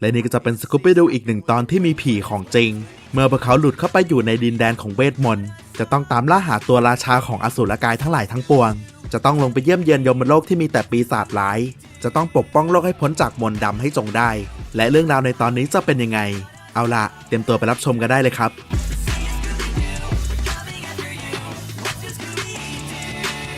และนี่ก็จะเป็นสกูปปี้ดูอีกหนึ่งตอนที่มีผีของจริง เมื่อพวกเขาหลุดเข้าไปอยู่ในดินแดนของเวทมนต์จะต้องตามล่าหาตัวราชาของอสูรกายทั้งหลายทั้งปวง จะต้องลงไปเยี่ยมเยือนยมโลกที่มีแต่ปีศาจร้าย จะต้องปกป้องโลกให้พ้นจากมนต์ดำให้จงได้ และเรื่องราวในตอนนี้จะเป็นยังไง เอาล่ะ เตรียมตัวไปรับชมกันได้เลยครับ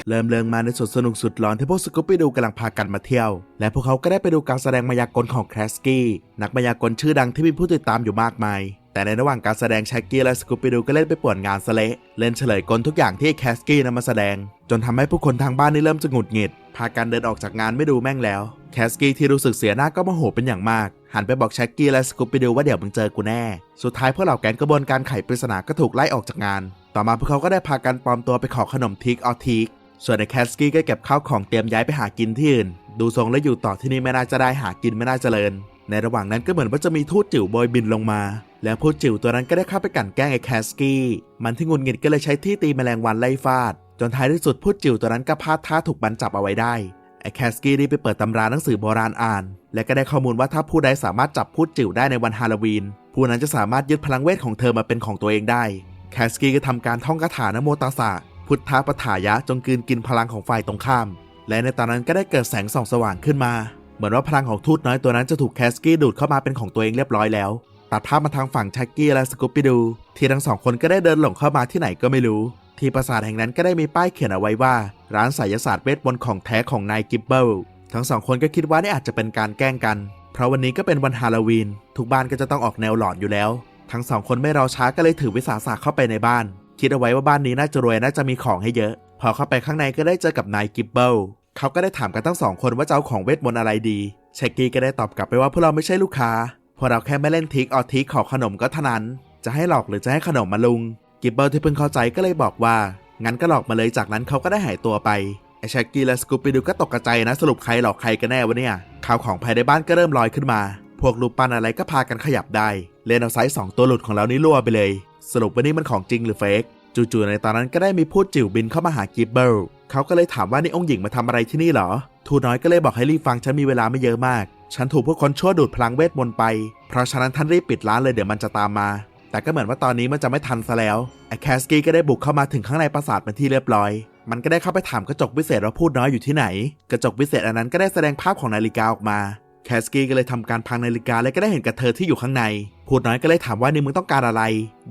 เริ่มเรื่องมาในสวนสนุกสุดร้อนที่พวกสกูปปี้ดูกำลังพากันมาเที่ยว และพวกเขาก็ได้ไปดูการแสดงมายากลของแคสกี้นักมายากลชื่อดังที่มีผู้ติดตามอยู่มากมาย แต่ในระหว่างการแสดงแชกกี้และสกูปปี้ดูก็เล่นไปป่วนงานซะเละเล่นเฉลยกลทุกอย่างที่แคสกี้นำมาแสดง จนทำให้ผู้คนทางบ้านนี่เริ่มจะหงุดหงิดพากันเดินออกจากงานไม่ดูแม่งแล้ว แคสกี้ที่รู้สึกเสียหน้าก็โมโหเป็นอย่างมาก หันไปบอกแชกกี้และสกูปปี้ดูว่าเดี๋ยวมึงเจอกูแน่ สุดท้ายพวกเหล่าแก๊งกระบวนการไขปริศนาก็ถูกไล่ออกจากงาน ต่อมาพวกเขาก็ได้พากันปลอมตัวไปขอขนมทิกออทิก ส่วนในแคสกี้ก็เก็บข้าวของเตรียมย้ายไปหากินที่อื่น ดูทรงแล้วอยู่ต่อที่นี่ไม่น่าจะได้หากินไม่น่าเจริญ ในระหว่างนั้นก็เหมือนว่าจะมีทูตจิ๋วโบยบินลงมา แล้วพูดจิ๋วตัวนั้นก็ได้เข้าไปกั่นแกล้งไอ้แคสกี้ มันที่งุนงิดก็เลยใช้ที่ตีแมลงวันไล่ฟาด จนท้ายที่สุดพูดจิ๋วตัวนั้นก็พลาดท่าถูกบันจับเอาไว้ได้ ไอ้แคสกี้ได้ไปเปิดตำราหนังสือโบราณอ่าน และก็ได้ข้อมูลว่าถ้าผู้ใดสามารถจับพูดจิ๋วได้ในวันฮาโลวีน ผู้นั้นจะสามารถยึดพลังเวทของเธอมาเป็นของตัวเองได้ แคสกี้ก็ทำการท่องคาถานโมตัสสะ พุทธปถายะจงกืนกินพลังของฝ่ายตรงข้าม และในตอนนั้นก็ได้เกิดแสงส่องสว่างขึ้นมา เหมือนว่าพลังของทูตน้อยตัวนั้นจะถูกแคสกี้ดูดเข้ามาเป็นของตัวเองเรียบร้อยแล้วตัดภาพมาทางฝั่งชักกี้และสกูปปี้ดู ที่ทั้งสองคนก็ได้เดินหลงเข้ามาที่ไหนก็ไม่รู้ ที่ปราสาทแห่งนั้นก็ได้มีป้ายเขียนเอาไว้ว่า ร้านไสยศาสตร์เวทมนต์ของแท้ของนายกิบเบิลทั้งสองคนก็คิดว่านี่อาจจะเป็นการแกล้งกัน เพราะวันนี้ก็เป็นวันฮาโลวีน ทุกบ้านก็จะต้องออกแนวหลอนอยู่แล้ว ทั้งสองคนไม่รอช้าก็เลยถือวิสาสะเข้าไปในบ้าน คิดเอาไว้ว่าบ้านนี้น่าจะรวยน่าจะมีของให้เยอะ พอเข้าไปข้างในก็ได้เจอกับนายกิบเบิลเขาก็ได้ถามกันทั้งสองคนว่าจะเอาของเวทมนต์อะไรดีเชคกี้ก็ได้ตอบกลับไปว่าพวกเราไม่ใช่ลูกค้าพวกเราแค่ไม่เล่นทิกออทิกขอขนมก็เท่านั้น จะให้หลอกหรือจะให้ขนมมาลุง กิบเบิลที่เพิ่งเข้าใจก็เลยบอกว่า งั้นก็หลอกมาเลยจากนั้นเขาก็ได้หายตัวไปไอเชคกี้และสกูปปี้ดูก็ตกกระใจนะสรุปใครหลอกใครกันแน่วะเนี่ยข่าวของภายในบ้านก็เริ่มลอยขึ้นมา พวกรูปปั้นอะไรก็พากันขยับได้เลนเอาไซส์สองตัวหลุดของเรานี่รั่วไปเลย สรุปว่านี่มันของจริงหรือเฟกจู่ๆในตอนนั้นก็ได้มีพูดจิ๋วบินเข้ามาหากิบเบิลเขาก็เลยถามว่านี่องค์หญิงมาทำอะไรที่นี่เหรอ ทูน้อยก็เลยบอกให้รีบฟังฉันมีเวลาไม่เยอะมาก ฉันถูกพวกคนชั่วดูดพลังเวทมนต์ไป เพราะฉะนั้นท่านรีบปิดร้านเลยเดี๋ยวมันจะตามมา แต่ก็เหมือนว่าตอนนี้มันจะไม่ทันซะแล้ว ไอ้แคสกี้ก็ได้บุกเข้ามาถึงข้างในปราสาทเป็นที่เรียบร้อย มันก็ได้เข้าไปถามกระจกวิเศษว่าพูดน้อยอยู่ที่ไหน กระจกวิเศษอันนั้นก็ได้แสดงภาพของนาฬิกาออกมา แคสกี้ก็เลยทำการพังนาฬิกาและก็ได้เห็นกับเธอที่อยู่ข้างใน พูดน้อยก็เลยถามว่านี่มึงต้องการอะไร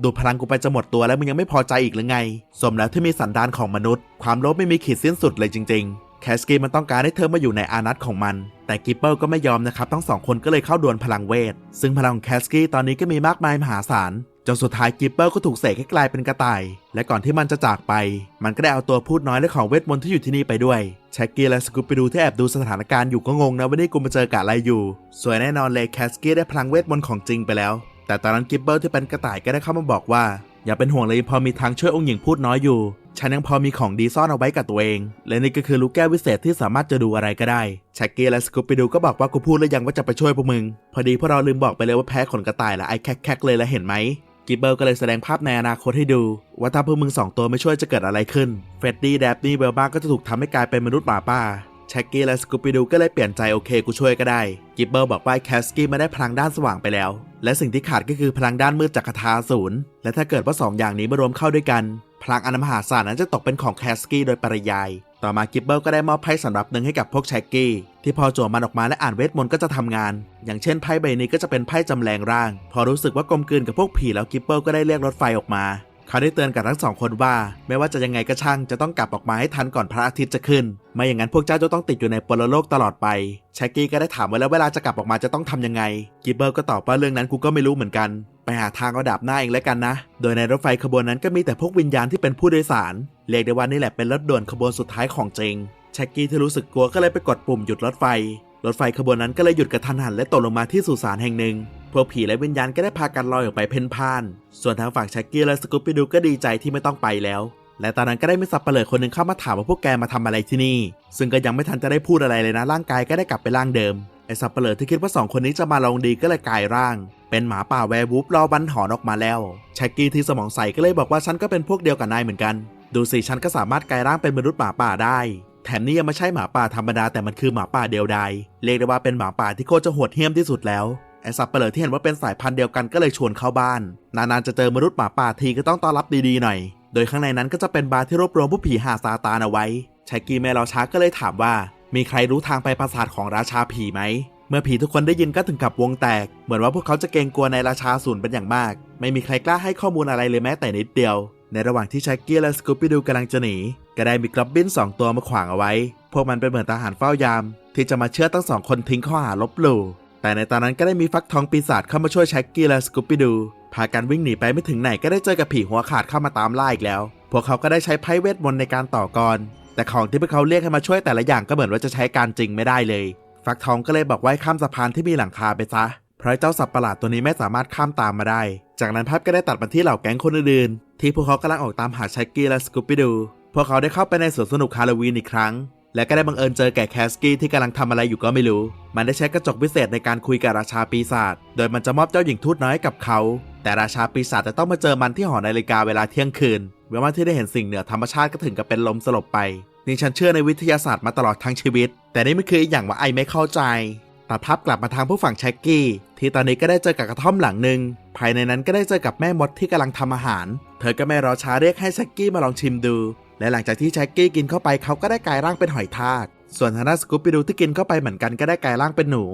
ดูพลังกูไปจะหมดตัวแล้วมึงยังไม่พอใจอีกหรือไง สมแล้วที่มีสันดานของมนุษย์ ความโลภไม่มีขีดสิ้นสุดเลยจริง ๆ แคสกี้มันต้องการให้เธอมาอยู่ในอานัตของมัน แต่กิปเปิลก็ไม่ยอมนะครับ ทั้งสองคนก็เลยเข้าดวลพลังเวท ซึ่งพลังของแคสกี้ตอนนี้ก็มีมากมายมหาศาล จนสุดท้ายกิปเปิลก็ถูกเสกให้กลายเป็นกระต่าย และก่อนที่มันจะจากไป มันก็ได้เอาตัวพูดน้อยและของเวทมนต์ที่อยู่ที่นี่ไปด้วยแช็กกี้และสกูปปี้ดูที่แอบดูสถานการณ์อยู่ก็งงนะว่านี่กูมาเจอกะอะไรอยู่ สวยแน่นอนเลยแคสกี้ได้พลังเวทมนต์ของจริงไปแล้ว แต่ตอนนั้นกิปเปิลที่เป็นกระต่ายก็ได้เข้ามาบอกว่า อย่าเป็นห่วงเลยพอมีทางช่วยองค์หญิงพูดน้อยอยู่ ฉันยังพอมีของดีซ่อนเอาไว้กับตัวเอง และนี่ก็คือลูกแก้ววิเศษที่สามารถจะดูอะไรก็ได้แช็กกี้และสกูปปี้ดูก็บอกว่ากูพูดแล้วยังว่าจะไปช่วยพวกมึง พอดีพวกเราลืมบอกไปเลยว่าแพ้ขนกระต่ายละไอ้แคกๆเลยแล้วเห็นไหม กิบเบิลก็เลยแสดงภาพในอนาคตให้ดู ว่าถ้าพวกมึงสองตัวไม่ช่วยจะเกิดอะไรขึ้น เฟรดดี้แดบนี่เบลบ้าก็จะถูกทำให้กลายเป็นมนุษย์หมาป่า แช็กกี้และสกูปปี้ดูก็เลยเปลี่ยนใจโอเคกูช่วยก็ได้ กิบเบิลบอกว่าแคสกี้มาได้พลังด้านสว่างไปแล้ว และสิ่งที่ขาดก็คือพลังด้านมืดจากคาถาศูนย์ และถ้าเกิดว่าสองอย่างนี้มารวมเข้าด้วยกัน พลังอนมหาศาลนั้นจะตกเป็นของแคสกี้โดยปริยาย ต่อมากิบเบิลก็ได้มอบไพ่สำหรับหนึ่งให้กับพวกแช็กกี้ที่พอจั่วมันออกมาและอ่านเวทมนต์ก็จะทำงาน อย่างเช่นไพ่ใบนี้ก็จะเป็นไพ่จำแรงร่าง พอรู้สึกว่ากลมกลืนกับพวกผีแล้วกิบเบิลก็ได้เรียกรถไฟออกมา เขาได้เตือนกับทั้งสองคนว่า ไม่ว่าจะยังไงก็ช่างจะต้องกลับออกมาให้ทันก่อนพระอาทิตย์จะขึ้น ไม่อย่างนั้นพวกเจ้าจะต้องติดอยู่ในปรโลกตลอดไปแช็กกี้ก็ได้ถามไว้แล้วเวลาจะกลับออกมาจะต้องทำยังไง กิบเบิลก็ตอบว่าเรื่องนั้นกูก็ไม่รู้เหมือนกัน ไปหาทางเอาดาบหน้าเองแล้วกันนะ โดยในรถไฟขบวนนั้นก็มีแต่พวกวิญญาณที่เป็นผู้โดยสาร เรียกได้ว่านี่แหละเป็นรถด่วนขบวนสุดท้ายของจริงแช็กกี้ที่รู้สึกกลัวก็เลยไปกดปุ่มหยุดรถไฟ รถไฟขบวนนั้นก็เลยหยุดกระทันหันและตกลงมาที่สุสานแห่งหนึ่ง พวกผีและวิญญาณก็ได้พากันลอยออกไปเพ่นพ่าน ส่วนทางฝั่งแช็กกี้และสกูปปี้ดูก็ดีใจที่ไม่ต้องไปแล้ว และตอนนั้นก็ได้มีสับเปลือกคนหนึ่งเข้ามาถามว่าพวกแกมาทำอะไรที่นี่ ซึ่งก็ยังไม่ทันจะได้พูดอะไรเลยนะ ร่างกายก็ได้กลับไปร่างเดิม ไอสับเปลือกที่คิดว่าสองคนนี้จะมาลองดีก็เลยกลายร่าง เป็นหมาป่าแวร์วูฟรอบันหอนออกมาแล้วแช็กกี้ที่สมองใสก็เลยบอกว่าฉันก็เป็นพวกเดียวกับนายเหมือนกัน ดูสิฉันก็สามารถกลายร่างเป็นมนุษย์หมาป่าได้แถมนี่ยังไม่ใช่หมาป่าธรรมดาแต่มันคือหมาป่าเดียวดายเรียกได้ว่าเป็นหมาป่าที่โคตรจะโหดเหี้ยมที่สุดแล้ว ไอสับเปลือที่เห็นว่าเป็นสายพันธุ์เดียวกันก็เลยชวนเข้าบ้าน นานๆจะเจอมนุษย์หมาป่าทีก็ต้องต้อนรับดีๆหน่อย โดยข้างในนั้นก็จะเป็นบาร์ที่รวบรวมผู้ผีหาซาตานเอาไว้ชายกีแม่รอช้าก็เลยถามว่า มีใครรู้ทางไปปราสาทของราชาผีไหม เมื่อผีทุกคนได้ยินก็ถึงกับวงแตก เหมือนว่าพวกเขาจะเกรงกลัวในราชาศูนย์เป็นอย่างมาก ไม่มีใครกล้าให้ข้อมูลอะไรเลยแม้แต่นิดเดียว ในระหว่างที่แช็กกี้และสกูปปี้ดูกำลังจะหนีก็ได้มีกรับบินสองตัวมาขวางเอาไว้ พวกมันเป็นเหมือนทหารเฝ้ายาม ที่จะมาเชื่อดทั้งสองคนทิ้งข้อหาลบหลู่ แต่ในตอนนั้นก็ได้มีฟักทองปีศาจเข้ามาช่วยแช็กกี้และสกูปปี้ดู พากันวิ่งหนีไปไม่ถึงไหนก็ได้เจอกับผีหัวขาดเข้ามาตามล่าอีกแล้ว พวกเขาก็ได้ใช้ไพ่เวทมนต์ในการต่อกร แต่ของที่พวกเขาเรียกให้มาช่วยแต่ละอย่างก็เหมือนว่าจะใช้การจริงไม่ได้เลย ฟักทองก็เลยบอกว่าให้ข้ามสะพานที่มีหลังคาไปซะ เพราะเจ้าสัตว์ประหลาดตัวนี้ไม่สามารถข้ามตามมาได้ จากนั้นภาพก็ได้ตัดมาที่เหล่าแก๊งคนอื่นๆที่พวกเขากำลังออกตามหาแช็กกี้และสกูปปี้ดู พวกเขาได้เข้าไปในสวนสนุกฮาโลวีนอีกครั้ง และก็ได้บังเอิญเจอแก่แคสกี้ที่กำลังทำอะไรอยู่ก็ไม่รู้ มันได้ใช้กระจกพิเศษในการคุยกับราชาปีศาจ โดยมันจะมอบเจ้าหญิงทูตน้อยให้กับเขา แต่ราชาปีศาจจะต้องมาเจอมันที่หอนาฬิกาเวลาเที่ยงคืน เมื่อวันที่ได้เห็นสิ่งเหนือธรรมชาติก็ถึงกับเป็นลมสลบไป นี่ฉันเชื่อในวิทยาศาสตร์มาตลอดทั้งชีวิต แต่นี่มันคืออีกอย่างว่าไอไม่เข้าใจตัดภาพกลับมาทางผู้ฝั่งแช็กกี้ ที่ตอนนี้ก็ได้เจอกับกระท่อมหลังหนึ่งภายในนั้นก็ได้เจอกับแม่มดที่กำลังทำอาหาร เธอก็ไม่รอช้าเรียกให้แช็กกี้มาลองชิมดู และหลังจากที่แช็กกี้กินเข้าไปเขาก็ได้กลายร่างเป็นหอยทากส่วนทางด้าสกูปปี้ดูที่กินเข้าไปเหมือนกันก็ได้กลายร่างเป็นหนู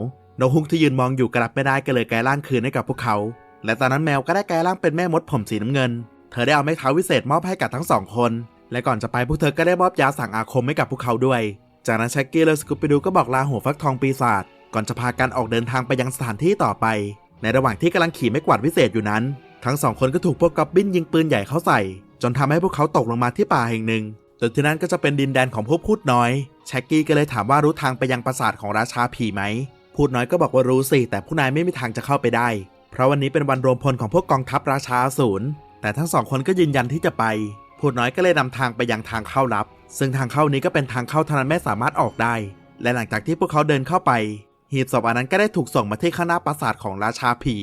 นกฮุกที่ยืนมองอยู่กลับไม่ได้ก็เลยกลายร่างคืนให้กับพวกเขา และตอนนั้นแมวก็ได้กลายร่างเป็นแม่มดผมสีน้ำเงิน เธอได้เอาไม้เท้าวิเศษมอบให้กับทั้งสองคน และก่อนจะไปพวกเธอก็ได้มอบยาสั่งอาคมให้กับพวกเขาด้วย จากนั้นแช็กกี้และสกูปปี้ดูก็บอกลาหัวฟักทองปีศาจก่อนจะพากันออกเดินทางไปยังสถานที่ต่อไป ในระหว่างที่กำลังขี่ไม้กวาดวิเศษอยู่นั้น ทั้งสองคนก็ถูกพวกกอบบินยิงปืนใหญ่เข้าใส่ จนทำให้พวกเขาตกลงมาที่ป่าแห่งหนึ่งโดยที่นั่นก็จะเป็นดินแดนของพวกพูดน้อยแช็กกี้ก็เลยถามว่ารู้ทางไปยังปราสาทของราชาผีไหม พูดน้อยก็บอกว่ารู้สิ แต่ผู้นายไม่มีทางจะเข้าไปได้ เพราะวันนี้เป็นวันรวมพลของพวกกองทัพราชาอสูรแต่ทั้งสองคนก็ยืนยันที่จะไป พูดน้อยก็เลยนำทางไปยังทางเข้าลับ ซึ่งทางเข้านี้ก็เป็นทางเข้าเท่านั้นไม่สามารถออกได้ และหลังจากที่พวกเขาเดินเข้าไป หีบศพอันนั้นก็ได้ถูกส่งมาที่ข้างหน้าปราสาทของราชาผี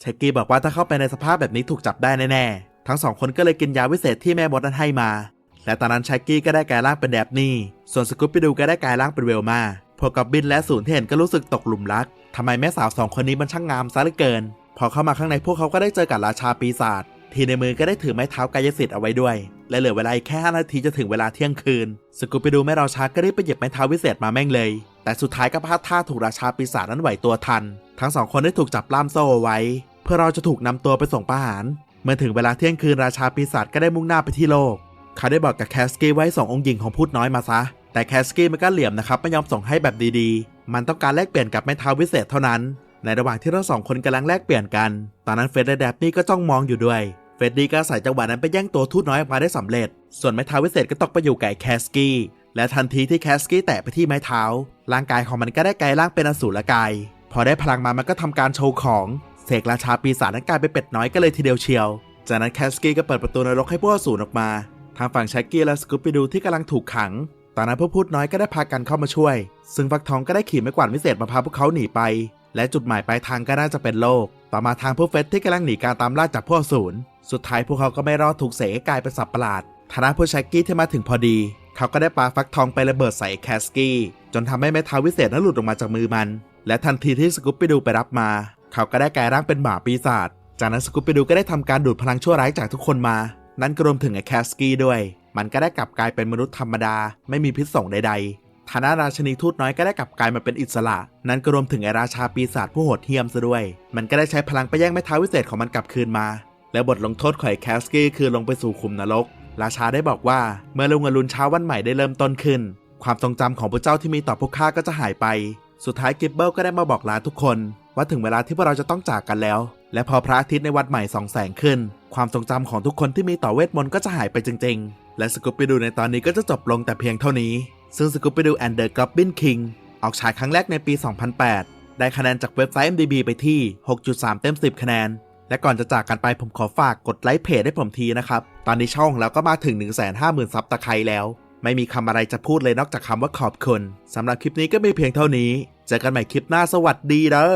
เชกกี้บอกว่าถ้าเข้าไปในสภาพแบบนี้ถูกจับได้แน่ ทั้งสองคนก็เลยกินยาวิเศษที่แม่มดนั้นให้มา และตอนนั้นแชกกี้ก็ได้กลายร่างเป็นแดบนี่ ส่วนสกูปปี้ดูก็ได้กลายร่างเป็นเวลมา พวกกับบินและศูนย์ที่เห็นก็รู้สึกตกหลุมรักทำไมแม่สาวสองคนนี้มันช่างงามซะเหลือเกิน พอเข้ามาข้างในพวกเขาก็ได้เจอกับราชาปีศาจที่ในมือก็ได้ถือไม้เท้ากายสิทธิ์เอาไว้ด้วย และเหลือเวลาแค่ 5 นาทีจะถึงเวลาเที่ยงคืน สกูปปี้ดูไม่รอช้าก็รีบไปหยิบไม้เท้าวิเศษมาแม่งเลย แต่สุดท้ายก็พลาดท่าถูกราชาปีศาจนั้นไหวตัวทัน ทั้งสองคนได้ถูกจับล่ามโซ่เอาไว้ เพื่อเราจะถูกนำตัวไปส่งประหาร เมื่อถึงเวลาเที่ยงคืนราชาปีศาจก็ได้มุ่งหน้าไปที่โลก เขาได้บอกกับแคสกี้ไว้ส่งองค์หญิงของพูดน้อยมาซะ แต่แคสกี้มันก็เหลี่ยมนะครับไม่ยอมส่งให้แบบดีๆ มันต้องการแลกเปลี่ยนกับไม้เท้าวิเศษเท่านั้น ในระหว่างที่ทั้งสองคนกำลังแลกเปลี่ยนกัน ตอนนั้นเฟรดและแดบนี่ก็จ้องมองอยู่ด้วยเฟรดดี้ก็อาศัยจังหวะนั้นไปแย่งตัวทูตน้อยออกมาได้สำเร็จ ส่วนไม้เท้าวิเศษก็ตกไปอยู่กับแคสกี้ และทันทีที่แคสกี้แตะไปที่ไม้เท้า ร่างกายของมันก็ได้กลายร่างเป็นอสูรกาย พอได้พลังมามันก็ทำการโชว์ของ เสกราชาปีศาจนั้นกลายเป็นเป็ดน้อยก็เลยทีเดียวเชียว จากนั้นแคสกี้ก็เปิดประตูนรกให้พวกอสูรออกมา ทางฝั่งแช็กกี้และสกูปไปดูที่กำลังถูกขังตอนนั้นพวกพูดน้อยก็ได้พากันเข้ามาช่วย ซึ่งฟักทองก็ได้ขี่ไม้กวาดวิเศษมาพาพวกเขาหนีไป และจุดหมายปลายทางก็น่าจะเป็นโลก ต่อมาทางพวกเฟสที่กำลังหนีการตามล่าจากพวกอสูรสุดท้ายพวกเขาก็ไม่รอดถูกเสกกลายเป็นสัตว์ประหลาดฐานะพวกแช็กกี้ที่มาถึงพอดี เขาก็ได้ปาฟักทองไประเบิดใส่แคสกี้ จนทำให้ไม้เท้าวิเศษนั้นหลุดออกมาจากมือมัน และทันทีที่สกูปปี้ดูไปรับมา เขาก็ได้กลายร่างเป็นหมาปีศาจ จากนั้นสกูปปี้ดูก็ได้ทำการดูดพลังชั่วร้ายจากทุกคนมา นั่นก็รวมถึงไอ้แคสกี้ด้วย มันก็ได้กลับกลายเป็นมนุษย์ธรรมดา ไม่มีพิษสงใด ๆ ฐานะราชนีทูตน้อยก็ได้กลับกลายมาเป็นอิสระ นั่นก็รวมถึงไอ้ราชาปีศาจผู้โหดเหี้ยมซะด้วย มันก็ได้ใช้พลังไปแย่งไม้เท้าวิเศษของมันกลับคืนมา และบทลงโทษของไอ้แคสกี้คือลงไปสู่ขุมนรก ราชาได้บอกว่าเมื่อลุงอรุณเช้าวันใหม่ได้เริ่มต้นขึ้น ความทรงจำของพระเจ้าที่มีต่อพวกข้าก็จะหายไป สุดท้ายกิบเบิลก็ได้มาบอกลาทุกคน ว่าถึงเวลาที่พวกเราจะต้องจากกันแล้ว และพอพระอาทิตย์ในวัดใหม่ส่องแสงขึ้น ความทรงจำของทุกคนที่มีต่อเวทมนต์ก็จะหายไปจริง ๆ และสกูปปี้ดูในตอนนี้ก็จะจบลงแต่เพียงเท่านี้ ซึ่งสกูปปี้ดูแอนเดอร์ก b บบินคิงออกฉายครั้งแรกในปี 2008 ได้คะแนนจากเว็บไซต์ MDB ไปที่ 6.3 เต็ม 10 คะแนน และก่อนจะจากกันไปผมขอฝากกดไลค์เพจให้ผมทีนะครับ ตอนนี้ช่องของเราก็มาถึง 150,000ซับตะไคร้แล้ว ไม่มีคำอะไรจะพูดเลยนอกจากคำว่าขอบคุณสำหรับคลิปนี้ก็มีเพียงเท่านี้ เจอกันใหม่คลิปหน้าสวัสดีเด้อ